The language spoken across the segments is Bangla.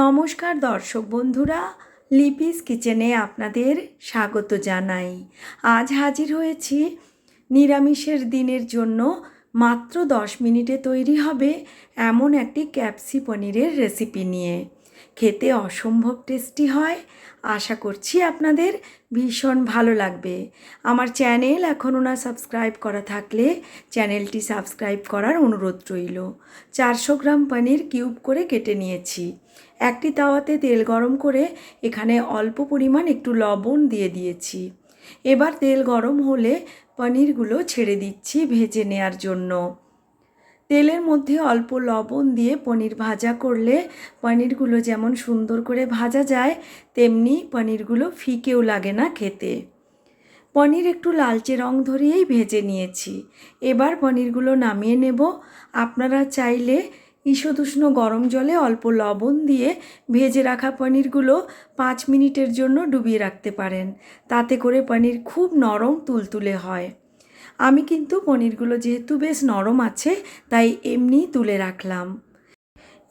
নমস্কার দর্শক বন্ধুরা, লিপিস কিচেনে আপনাদের স্বাগত জানাই। আজ হাজির হয়েছি নিরামিষের দিনের জন্য মাত্র দশ মিনিটে তৈরি হবে এমন একটি ক্যাপসি পনিরের রেসিপি নিয়ে। খেতে অসম্ভব টেস্টি হয়। আশা করছি আপনাদের ভীষণ ভালো লাগবে। আমার চ্যানেল এখনও না সাবস্ক্রাইব করা থাকলে চ্যানেলটি সাবস্ক্রাইব করার অনুরোধ রইল। চারশো গ্রাম পনির কিউব করে কেটে নিয়েছি। একটি তাওয়াতে তেল গরম করে এখানে অল্প পরিমাণ একটু লবণ দিয়ে দিয়েছি। এবার তেল গরম হলে পনিরগুলো ছেড়ে দিচ্ছি ভেজে নেয়ার জন্য। তেলের মধ্যে অল্প লবণ দিয়ে পনির ভাজা করলে পনিরগুলো যেমন সুন্দর করে ভাজা যায়, তেমনি পনিরগুলো ফিকেও লাগে না খেতে। পনির একটু লালচে রং ধরিয়েই ভেজে নিয়েছি। এবার পনিরগুলো নামিয়ে নেব। আপনারা চাইলে ঈষদুষ্ণ গরম জলে অল্প লবণ দিয়ে ভেজে রাখা পনিরগুলো পাঁচ মিনিটের জন্য ডুবিয়ে রাখতে পারেন। তাতে করে পনির খুব নরম তুলতুলে হয়। আমি কিন্তু পনিরগুলো যেহেতু বেশ নরম আছে, তাই এমনি তুলে রাখলাম।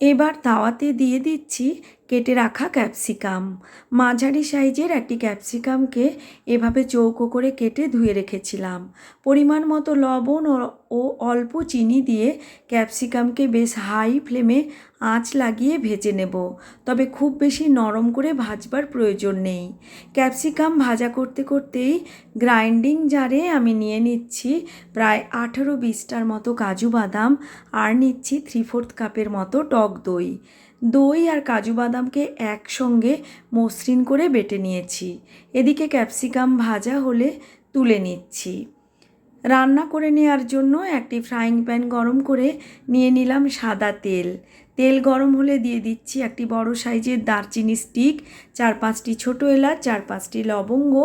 এবার তাওয়াতে দিয়ে দিচ্ছি কেটে রাখা ক্যাপসিকাম। মাঝারি সাইজের একটি ক্যাপসিকামকে এভাবে চৌকো করে কেটে ধুয়ে রেখেছিলাম। পরিমাণ মতো লবণ ও অল্প চিনি দিয়ে ক্যাপসিকামকে বেশ হাই ফ্লেমে আঁচ লাগিয়ে ভেজে নেব। তবে খুব বেশি নরম করে ভাজবার প্রয়োজন নেই। ক্যাপসিকাম ভাজা করতে করতেই গ্রাইন্ডিং জারে আমি নিয়ে নিচ্ছি প্রায় আঠেরো বিশটার মতো কাজু বাদাম আর নিচ্ছি থ্রি ফোর্থ কাপের মতো টক দই। দই আর কাজু বাদামকে একসঙ্গে মসৃণ করে বেটে নিয়েছি। এদিকে ক্যাপসিকাম ভাজা হলে তুলে নিচ্ছি। রান্না করে নেওয়ার জন্য একটি ফ্রাইং প্যান গরম করে নিয়ে নিলাম সাদা তেল। তেল গরম হলে দিয়ে দিচ্ছি একটি বড় সাইজের দারচিনি স্টিক চার পাঁচটি ছোটো এলাচ, চার পাঁচটি লবঙ্গ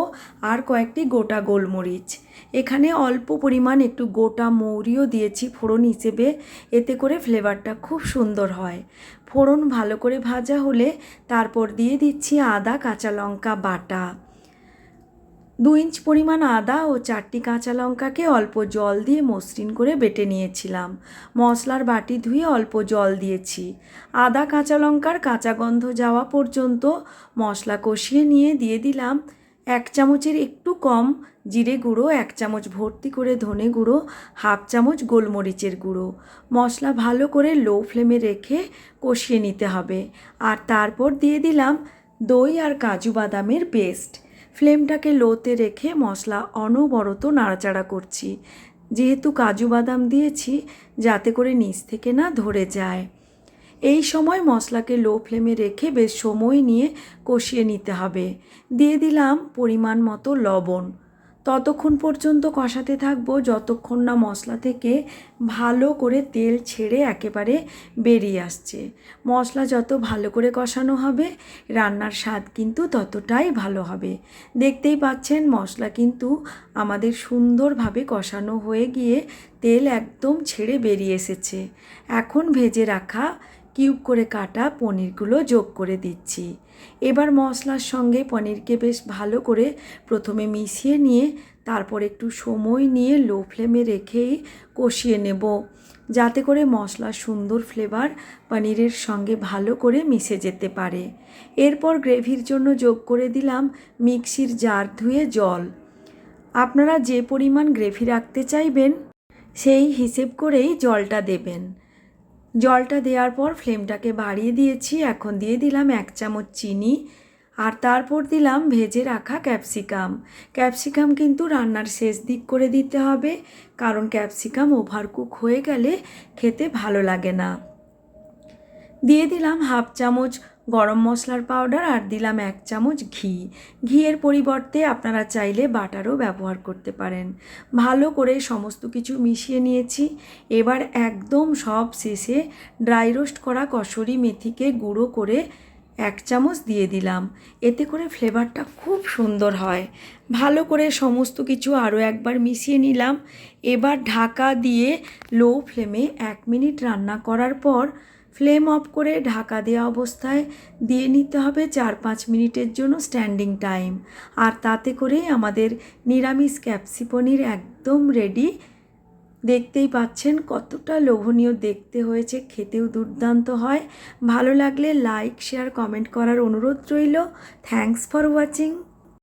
আর কয়েকটি গোটা গোলমরিচ। এখানে অল্প পরিমাণ একটু গোটা মৌরিও দিয়েছি ফোড়ন হিসেবে, এতে করে ফ্লেভারটা খুব সুন্দর হয়। ফোড়ন ভালো করে ভাজা হলে তারপর দিয়ে দিচ্ছি আদা, কাঁচা লঙ্কা বাটা। দু ইঞ্চ পরিমাণ আদা ও চারটি কাঁচা লঙ্কাকে অল্প জল দিয়ে মসৃণ করে বেটে নিয়েছিলাম। মশলার বাটি ধুয়ে অল্প জল দিয়েছি। আদা, কাঁচা লঙ্কার কাঁচা গন্ধ যাওয়া পর্যন্ত মশলা কষিয়ে নিয়ে দিয়ে দিলাম এক চামচের একটু কম জিরে গুঁড়ো, এক চামচ ভর্তি করে ধনে গুঁড়ো, হাফ চামচ গোলমরিচের গুঁড়ো। মশলা ভালো করে লো ফ্লেমে রেখে কষিয়ে নিতে হবে। আর তারপর দিয়ে দিলাম দই আর কাজু বাদামের পেস্ট। ফ্লেমটাকে লোতে রেখে মশলা অনবরত নাড়াচাড়া করছি। যেহেতু কাজু বাদাম দিয়েছি, যাতে করে নিচ থেকে না ধরে যায়। এই সময় মশলাকে লো ফ্লেমে রেখে বেশ সময় নিয়ে কষিয়ে নিতে হবে। দিয়ে দিলাম পরিমাণ মতো লবণ। ততক্ষণ পর্যন্ত কষাতে থাকব, যতক্ষণ না মশলা থেকে ভালো করে তেল ছেড়ে একেবারে বেরিয়ে আসছে। মশলা যত ভালো করে কষানো হবে, রান্নার স্বাদ কিন্তু ততটাই ভালো হবে। দেখতেই পাচ্ছেন, মশলা কিন্তু আমাদের সুন্দরভাবে কষানো হয়ে গিয়ে তেল একদম ছেড়ে বেরিয়ে এসেছে। এখন ভেজে রাখা কিউব করে কাটা পনিরগুলো যোগ করে দিচ্ছি। এবার মশলার সঙ্গে পনিরকে বেশ ভালো করে প্রথমে মিশিয়ে নিয়ে, তারপর একটু সময় নিয়ে লো ফ্লেমে রেখেই কষিয়ে নেব। যাতে করে মশলার সুন্দর ফ্লেভার পনিরের সঙ্গে ভালো করে মিশে যেতে পারে। এরপর গ্রেভির জন্য যোগ করে দিলাম মিক্সির জার ধুয়ে জল। আপনারা যে পরিমাণ গ্রেভি রাখতে চাইবেন, সেই হিসেব করেই জলটা দেবেন। জলটা দেওয়ার পর ফ্লেমটাকে বাড়িয়ে দিয়েছি। এখন দিয়ে দিলাম এক চামচ চিনি আর তারপর দিলাম ভেজে রাখা ক্যাপসিকাম। ক্যাপসিকাম কিন্তু রান্নার শেষ দিক করে দিতে হবে, কারণ ক্যাপসিকাম ওভারকুক হয়ে গেলে খেতে ভালো লাগে না। দিয়ে দিলাম হাফ চামচ গরম মশলার পাউডার আর দিলাম এক চামচ ঘি। ঘিয়ের পরিবর্তে আপনারা চাইলে বাটারও ব্যবহার করতে পারেন। ভালো করে সমস্ত কিছু মিশিয়ে নিয়েছি। এবার একদম সব শেষে ড্রাই রোস্ট করা কসুরি মেথিকে গুঁড়ো করে এক চামচ দিয়ে দিলাম। এতে করে ফ্লেভারটা খুব সুন্দর হয়। ভালো করে সমস্ত কিছু আরও একবার মিশিয়ে নিলাম। এবার ঢাকা দিয়ে লো ফ্লেমে এক মিনিট রান্না করার পর ফ্লেম অফ করে ঢাকা দেওয়া অবস্থায় দিয়ে নিতে হবে চার পাঁচ মিনিটের জন্য স্ট্যান্ডিং টাইম। আর তাতে করেই আমাদের নিরামিষ ক্যাপসিপনির একদম রেডি দেখতেই পাচ্ছেন কতটা লোভনীয় দেখতে হয়েছে, খেতেও দুর্দান্ত হয়। ভালো লাগলে লাইক শেয়ার কমেন্ট করার অনুরোধ রইল। Thanks for watching